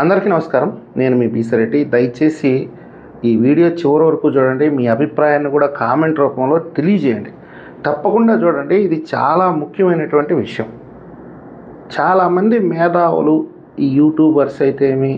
అందరికీ నమస్కారం. నేను మీ పీసరెడ్డి దయచేసి ఈ వీడియో చివరి వరకు చూడండి. మీ అభిప్రాయాన్ని కూడా కామెంట్ రూపంలో తెలియజేయండి. తప్పకుండా చూడండి. ఇది చాలా ముఖ్యమైనటువంటి విషయం. చాలామంది మేధావులు ఈ యూట్యూబర్స్ అయితేమి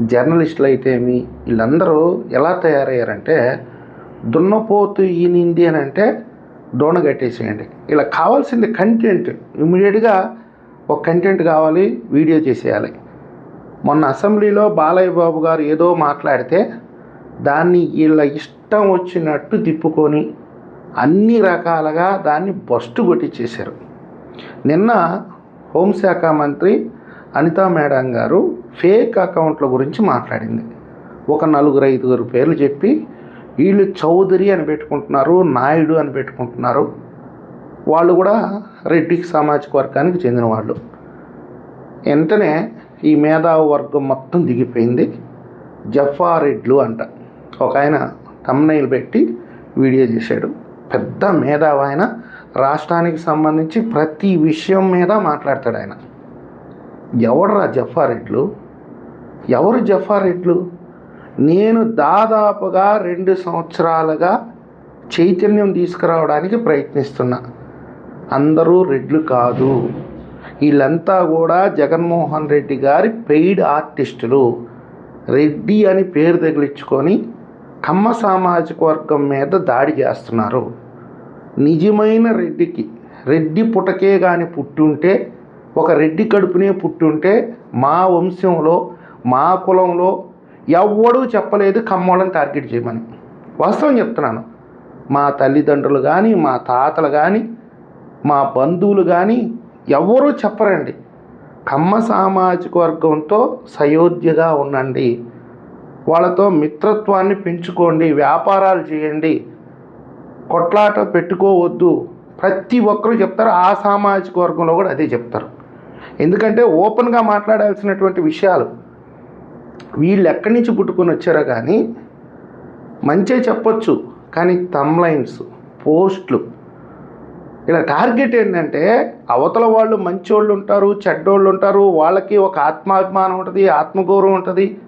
జర్నలిస్టులు అయితేమి వీళ్ళందరూ ఎలా తయారయ్యారంటే దున్నపోతు ఈనింది అని అంటే దోణగట్టేసేయండి కట్టేసేయండి. ఇలా కావాల్సింది కంటెంట్ ఇమీడియట్గా ఒక కంటెంట్ కావాలి వీడియో చేసేయాలి. మొన్న అసెంబ్లీలో బాలయ్య బాబు గారు ఏదో మాట్లాడితే దాన్ని వీళ్ళ ఇష్టం వచ్చినట్టు తిప్పుకొని అన్ని రకాలుగా దాన్ని బస్టు కొట్టించేశారు నిన్న హోంశాఖ మంత్రి అనితా మేడం గారు ఫేక్ అకౌంట్ల గురించి మాట్లాడింది. ఒక నలుగురు ఐదుగురు పేర్లు చెప్పి వీళ్ళు చౌదరి అని పెట్టుకుంటున్నారు నాయుడు అని పెట్టుకుంటున్నారు. వాళ్ళు కూడా రెడ్డికి సామాజిక వర్గానికి చెందిన వాళ్ళు. వెంటనే ఈ మేధావి వర్గం మొత్తం దిగిపోయింది. జఫారెడ్లు అంట. ఒక ఆయన తమ్నైల్ పెట్టి వీడియో చేశాడు. పెద్ద మేధావి ఆయన. రాష్ట్రానికి సంబంధించి ప్రతి విషయం మీద మాట్లాడతాడు ఆయన. ఎవడరా జఫారెడ్లు? ఎవరు జఫారెడ్లు? నేను దాదాపుగా రెండు సంవత్సరాలుగా చైతన్యం తీసుకురావడానికి ప్రయత్నిస్తున్నా. అందరూ రెడ్లు కాదు. వీళ్ళంతా కూడా జగన్మోహన్ రెడ్డి గారి పెయిడ్ ఆర్టిస్టులు. రెడ్డి అని పేరు తగిలించుకొని కమ్మ సామాజిక వర్గం మీద దాడి చేస్తున్నారు. నిజమైన రెడ్డికి రెడ్డి పుటకే కానీ పుట్టుంటే ఒక రెడ్డి కడుపునే పుట్టుంటే మా వంశంలో మా కులంలో ఎవ్వడూ చెప్పలేదు కమ్మోళ్ళని టార్గెట్ చేయమని. వాస్తవం చెప్తున్నాను. మా తల్లిదండ్రులు కానీ మా తాతలు కానీ మా బంధువులు కానీ ఎవరూ చెప్పరండి. కమ్మ సామాజిక వర్గంతో సయోధ్యగా ఉండండి. వాళ్ళతో మిత్రత్వాన్ని పెంచుకోండి. వ్యాపారాలు చేయండి. కొట్లాట పెట్టుకోవద్దు. ప్రతి ఒక్కరూ చెప్తారు. ఆ సామాజిక వర్గంలో కూడా అదే చెప్తారు. ఎందుకంటే ఓపెన్గా మాట్లాడాల్సినటువంటి విషయాలు వీళ్ళు ఎక్కడి నుంచి పుట్టుకొని వచ్చారో కానీ మంచే చెప్పొచ్చు. కానీ తమ్లైన్స్ పోస్ట్లు ఇలా టార్గెట్ ఏంటంటే అవతల వాళ్ళు మంచోళ్ళు ఉంటారు చెడ్డోళ్ళు ఉంటారు వాళ్ళకి ఒక ఆత్మాభిమానం ఉంటుంది ఆత్మగౌరవం ఉంటుంది.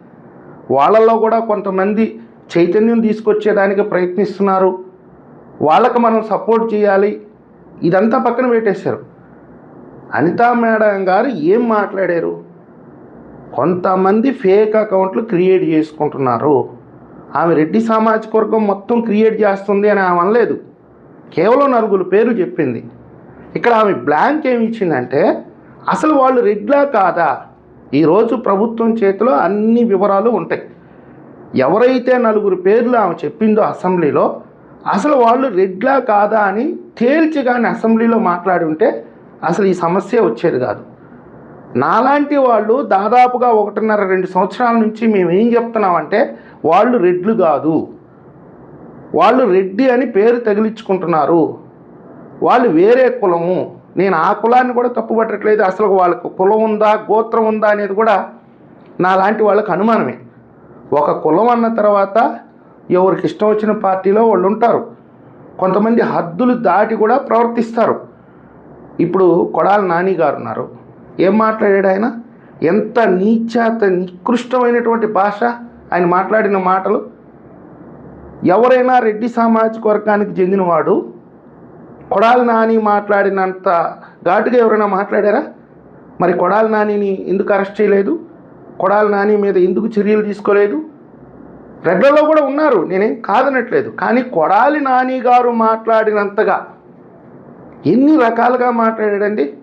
వాళ్ళల్లో కూడా కొంతమంది చైతన్యం తీసుకొచ్చేదానికి ప్రయత్నిస్తున్నారు. వాళ్ళకి మనం సపోర్ట్ చేయాలి. ఇదంతా పక్కన పెట్టేశారు. అనితా మేడం గారు ఏం మాట్లాడారు? కొంతమంది ఫేక్ అకౌంట్లు క్రియేట్ చేసుకుంటున్నారు. ఆమె రెడ్డి సామాజిక వర్గం మొత్తం క్రియేట్ చేస్తుంది అని ఆమె అనలేదు. కేవలం నలుగురు పేరు చెప్పింది. ఇక్కడ ఆమె బ్లాంక్ ఏమి ఇచ్చిందంటే అసలు వాళ్ళు రెడ్లా కాదా? ఈరోజు ప్రభుత్వం చేతిలో అన్ని వివరాలు ఉంటాయి. ఎవరైతే నలుగురు పేర్లు ఆమె చెప్పిందో అసెంబ్లీలో అసలు వాళ్ళు రెడ్లా కాదా అని తేల్చి కానీ అసెంబ్లీలో మాట్లాడి ఉంటే అసలు ఈ సమస్య వచ్చేది కాదు. నాలాంటి వాళ్ళు దాదాపుగా ఒకటిన్నర రెండు సంవత్సరాల నుంచి మేము ఏం చెప్తున్నామంటే వాళ్ళు రెడ్లు కాదు. వాళ్ళు రెడ్డి అని పేరు తగిలించుకుంటున్నారు. వాళ్ళు వేరే కులము. నేను ఆ కులాన్ని కూడా తప్పుపట్టట్లేదు. అసలు వాళ్ళకు కులం ఉందా గోత్రం ఉందా అనేది కూడా నా లాంటి వాళ్ళకి అనుమానమే. ఒక కులం అన్న తర్వాత ఎవరికి ఇష్టం వచ్చిన పార్టీలో వాళ్ళు ఉంటారు. కొంతమంది హద్దులు దాటి కూడా ప్రవర్తిస్తారు. ఇప్పుడు కొడాల నాని గారు ఉన్నారు. ఏం మాట్లాడాడు ఆయన? ఎంత నీచాత నికృష్టమైనటువంటి భాష ఆయన మాట్లాడిన మాటలు. ఎవరైనా రెడ్డి సామాజిక వర్గానికి చెందినవాడు కొడాలి నాని మాట్లాడినంత ఘాటుగా ఎవరైనా మాట్లాడారా? మరి కొడాలి నానిని ఎందుకు అరెస్ట్ చేయలేదు? కొడాలి నాని మీద ఎందుకు చర్యలు తీసుకోలేదు? రెడ్లలో కూడా ఉన్నారు నేనేం కాదనట్లేదు. కానీ కొడాలి నాని గారు మాట్లాడినంతగా ఎన్ని రకాలుగా మాట్లాడాడండి?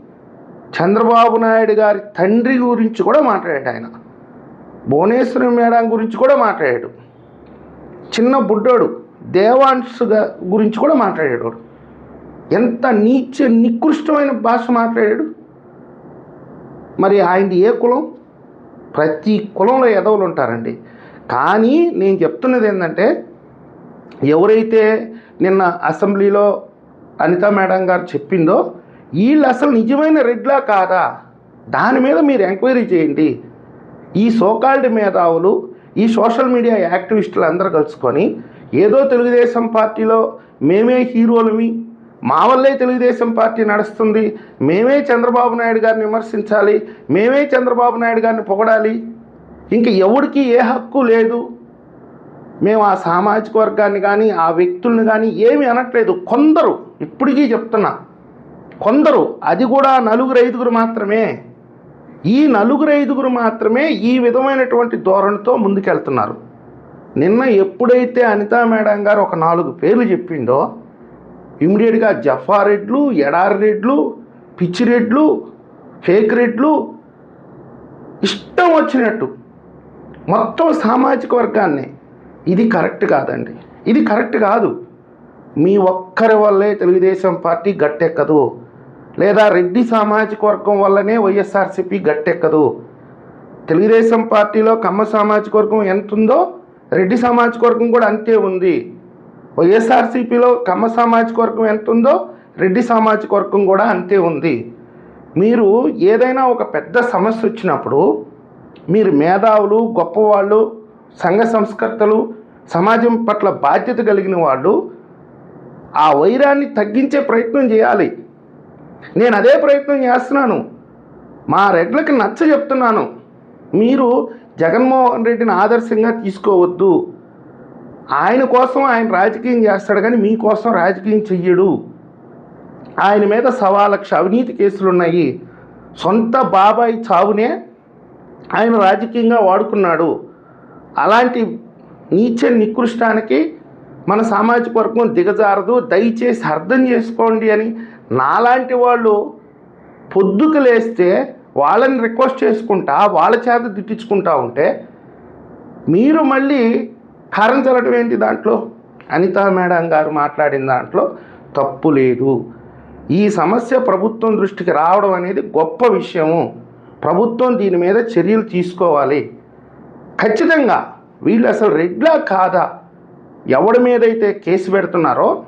చంద్రబాబు నాయుడు గారి తండ్రి గురించి కూడా మాట్లాడాడు ఆయన. భువనేశ్వరి మేడం గురించి కూడా మాట్లాడాడు. చిన్న బుడ్డోడు దేవాన్స్ గురించి కూడా మాట్లాడాడు ఎంత నీచ నికృష్టమైన భాష మాట్లాడాడు. మరి ఆయనది ఏ కులం? ప్రతి కులంలో ఎదవలు ఉంటారండి కానీ నేను చెప్తున్నది ఏంటంటే ఎవరైతే నిన్న అసెంబ్లీలో అనితా మేడం గారు చెప్పిందో వీళ్ళు అసలు నిజమైన రెడ్లా కాదా? దాని మీద మీరు ఎంక్వైరీ చేయండి. ఈ సోకాల్డ్ మేధావులు ఈ సోషల్ మీడియా యాక్టివిస్టులు అందరూ కలుసుకొని ఏదో తెలుగుదేశం పార్టీలో మేమే హీరోలమి మా వల్లే తెలుగుదేశం పార్టీ నడుస్తుంది మేమే చంద్రబాబు నాయుడు గారిని విమర్శించాలి మేమే చంద్రబాబు నాయుడు గారిని పొగడాలి ఇంక ఎవరికి ఏ హక్కు లేదు. మేము ఆ సామాజిక వర్గాన్ని కానీ ఆ వ్యక్తుల్ని కానీ ఏమి అనట్లేదు. కొందరు ఇప్పటికీ చెప్తున్నా కొందరు అది కూడా నలుగురు ఐదుగురు మాత్రమే. ఈ నలుగురు ఐదుగురు మాత్రమే ఈ విధమైనటువంటి ధోరణితో ముందుకెళ్తున్నారు. నిన్న ఎప్పుడైతే అనితా మేడం గారు ఒక నాలుగు పేర్లు చెప్పిందో ఇమ్మీడియట్గా జఫా రెడ్లు ఎడారి రెడ్లు పిచ్చి రెడ్లు ఫేక్ రెడ్లు ఇష్టం వచ్చినట్టు మొత్తం సామాజిక వర్గాన్ని ఇది కరెక్ట్ కాదండి. ఇది కరెక్ట్ కాదు. మీ ఒక్కరి వల్లే తెలుగుదేశం పార్టీ గట్టెక్కదు. లేదా రెడ్డి సామాజిక వర్గం వల్లనే వైఎస్ఆర్సీపీ గట్టెక్కదు. తెలుగుదేశం పార్టీలో కమ్మ సామాజిక వర్గం ఎంత ఉందో రెడ్డి సామాజిక వర్గం కూడా అంతే ఉంది. వైఎస్ఆర్సీపీలో కమ్మ సామాజిక వర్గం ఎంత ఉందో రెడ్డి సామాజిక వర్గం కూడా అంతే ఉంది. మీరు ఏదైనా ఒక పెద్ద సమస్య వచ్చినప్పుడు మీరు మేధావులు గొప్పవాళ్ళు సంఘ సంస్కర్తలు సమాజం పట్ల బాధ్యత కలిగిన వాళ్ళు ఆ వైరాన్ని తగ్గించే ప్రయత్నం చేయాలి. నేను అదే ప్రయత్నం చేస్తున్నాను. మా రెడ్లకి నచ్చ చెప్తున్నాను. మీరు జగన్మోహన్ రెడ్డిని ఆదర్శంగా తీసుకోవద్దు. ఆయన కోసం ఆయన రాజకీయం చేస్తాడు కానీ మీకోసం రాజకీయం చెయ్యడు. ఆయన మీద సవా లక్ష అవినీతి కేసులు ఉన్నాయి. సొంత బాబాయ్ చావునే ఆయన రాజకీయంగా వాడుకున్నాడు. అలాంటి నీచ నికృష్టానికి మన సామాజిక వర్గం దిగజారదు. దయచేసి అర్థం చేసుకోండి అని నాలాంటి వాళ్ళు పొద్దుకు లేస్తే వాళ్ళని రిక్వెస్ట్ చేసుకుంటా వాళ్ళ చేత తిట్టించుకుంటా ఉంటే మీరు మళ్ళీ కారం చల్లటం ఏంటి దాంట్లో? అనితా మేడం గారు మాట్లాడిన దాంట్లో తప్పు లేదు. ఈ సమస్య ప్రభుత్వం దృష్టికి రావడం అనేది గొప్ప విషయము. ప్రభుత్వం దీని మీద చర్యలు తీసుకోవాలి. ఖచ్చితంగా వీళ్ళు అసలు రెడ్లా కాదా? ఎవడి మీదైతే కేసు పెడుతున్నారో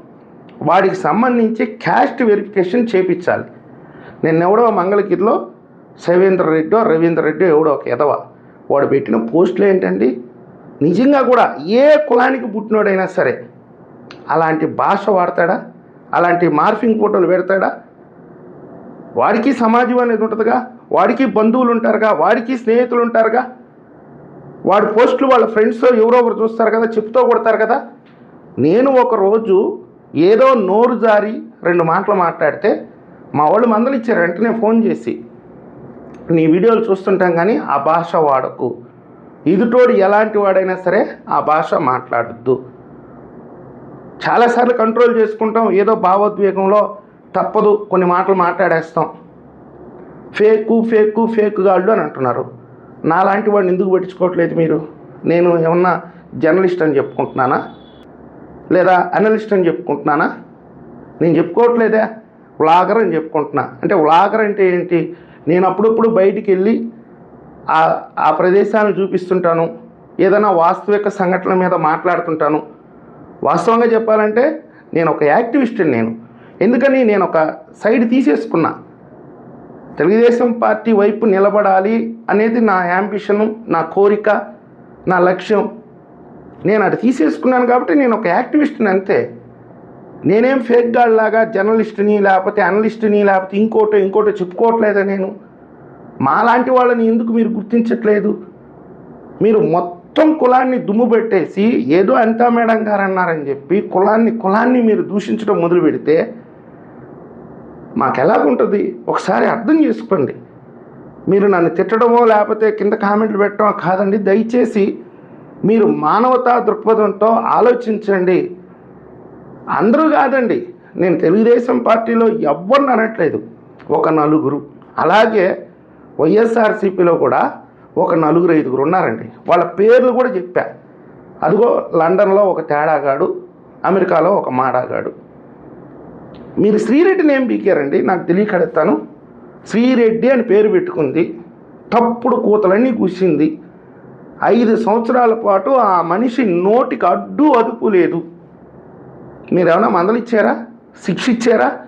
వాడికి సంబంధించి క్యాస్ట్ వెరిఫికేషన్ చేపించాలి. నేను ఎవడో మంగళగిరిలో శైవేంద్ర రెడ్డో రవీంద్ర రెడ్డో ఎవడో ఒక ఎదవ. వాడు పెట్టిన పోస్టులు ఏంటండి? నిజంగా కూడా ఏ కులానికి పుట్టినోడైనా సరే అలాంటి భాష వాడతాడా? అలాంటి మార్ఫింగ్ ఫోటోలు పెడతాడా? వాడికి సమాజం అనేది ఉంటుందిగా? వాడికి బంధువులు ఉంటారుగా? వాడికి స్నేహితులు ఉంటారుగా? వాడి పోస్టులు వాళ్ళ ఫ్రెండ్స్ ఎవరో ఒకరు చూస్తారు కదా? చెప్తూ కొడతారు కదా? నేను ఒకరోజు ఏదో నోరు జారి రెండు మాటలు మాట్లాడితే మా వాళ్ళు మందలు ఇచ్చారు వెంటనే ఫోన్ చేసి. నీ వీడియోలు చూస్తుంటాం కానీ ఆ భాష వాడకు. ఎదుటోడు ఎలాంటి వాడైనా సరే ఆ భాష మాట్లాడద్దు. చాలాసార్లు కంట్రోల్ చేసుకుంటాం ఏదో భావోద్వేగంలో తప్పదు కొన్ని మాటలు మాట్లాడేస్తాం. ఫేకు ఫేకు ఫేక్ గాళ్ళు అని అంటున్నారు. నాలాంటి వాడిని ఎందుకు పట్టించుకోవట్లేదు మీరు? నేను ఏమన్నా జర్నలిస్ట్ అని చెప్పుకుంటున్నానా? లేదా అనలిస్ట్ అని చెప్పుకుంటున్నానా? నేను చెప్పుకోవట్లేదే. వ్లాగర్ అని చెప్పుకుంటున్నా. అంటే వ్లాగర్ అంటే ఏంటి? నేను అప్పుడప్పుడు బయటికి వెళ్ళి ఆ ఆ ప్రదేశాలను చూపిస్తుంటాను. ఏదైనా వాస్తవిక సంఘటన మీద మాట్లాడుతుంటాను. వాస్తవంగా చెప్పాలంటే నేను ఒక యాక్టివిస్ట్ని నేను. ఎందుకని? నేను ఒక సైడ్ తీసేసుకున్నా. తెలుగుదేశం పార్టీ వైపు నిలబడాలి అనేది నా యాంబిషను నా కోరిక నా లక్ష్యం. నేను అది తీసేసుకున్నాను కాబట్టి నేను ఒక యాక్టివిస్ట్ని అంతే. నేనేం ఫేక్ గాడ్లాగా జర్నలిస్ట్ని లేకపోతే అనలిస్ట్ని లేకపోతే ఇంకోటో ఇంకోటో చెప్పుకోవట్లేదా నేను? మాలాంటి వాళ్ళని ఎందుకు మీరు గుర్తించట్లేదు? మీరు మొత్తం కులాన్ని దుమ్ము పెట్టేసి ఏదో అంతా మేడం గారు అన్నారని చెప్పి కులాన్ని కులాన్ని మీరు దూషించడం మొదలు పెడితే మాకు ఎలాగుంటుంది? ఒకసారి అర్థం చేసుకోండి. మీరు నన్ను తిట్టడమో లేకపోతే కింద కామెంట్లు పెట్టడం కాదండి. దయచేసి మీరు మానవతా దృక్పథంతో ఆలోచించండి. అందరూ కాదండి నేను తెలుగుదేశం పార్టీలో ఎవ్వరిని అనట్లేదు ఒక నలుగురు. అలాగే వైఎస్ఆర్సీపీలో కూడా ఒక నలుగురు ఐదుగురు ఉన్నారండి. వాళ్ళ పేర్లు కూడా చెప్పా. అదిగో లండన్లో ఒక తేడాగాడు అమెరికాలో ఒక మాడాగాడు. మీరు శ్రీరెడ్డిని ఏం పీకారండి నాకు తెలియకడతాను శ్రీరెడ్డి అని పేరు పెట్టుకుంది తప్పుడు కూతలన్నీ కూసింది. ఐదు సంవత్సరాల పాటు ఆ మనిషి నోటికి అడ్డు అదుపు లేదు. మీరు ఏమైనా మందలిచ్చారా శిక్ష ఇచ్చారా?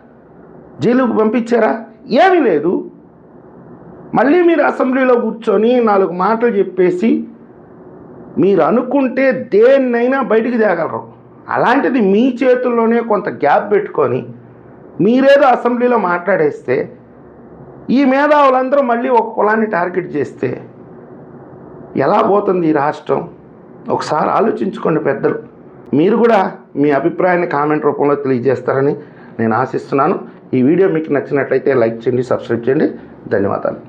జైలుకు పంపించారా? ఏమీ లేదు. మళ్ళీ మీరు అసెంబ్లీలో కూర్చొని నాలుగు మాటలు చెప్పేసి మీరు అనుకుంటే దేన్నైనా బయటికి తేగలరు. అలాంటిది మీ చేతుల్లోనే కొంత గ్యాప్ పెట్టుకొని మీరేదో అసెంబ్లీలో మాట్లాడేస్తే ఈ మేధావులందరూ మళ్ళీ ఒక కులాన్ని టార్గెట్ చేస్తే ఎలా పోతుంది ఈ రాష్ట్రం? ఒకసారి ఆలోచించుకోండి పెద్దలు. మీరు కూడా మీ అభిప్రాయాన్ని కామెంట్ రూపంలో తెలియజేస్తారని నేను ఆశిస్తున్నాను. ఈ వీడియో మీకు నచ్చినట్లయితే లైక్ చేయండి సబ్స్క్రైబ్ చేయండి. ధన్యవాదాలు.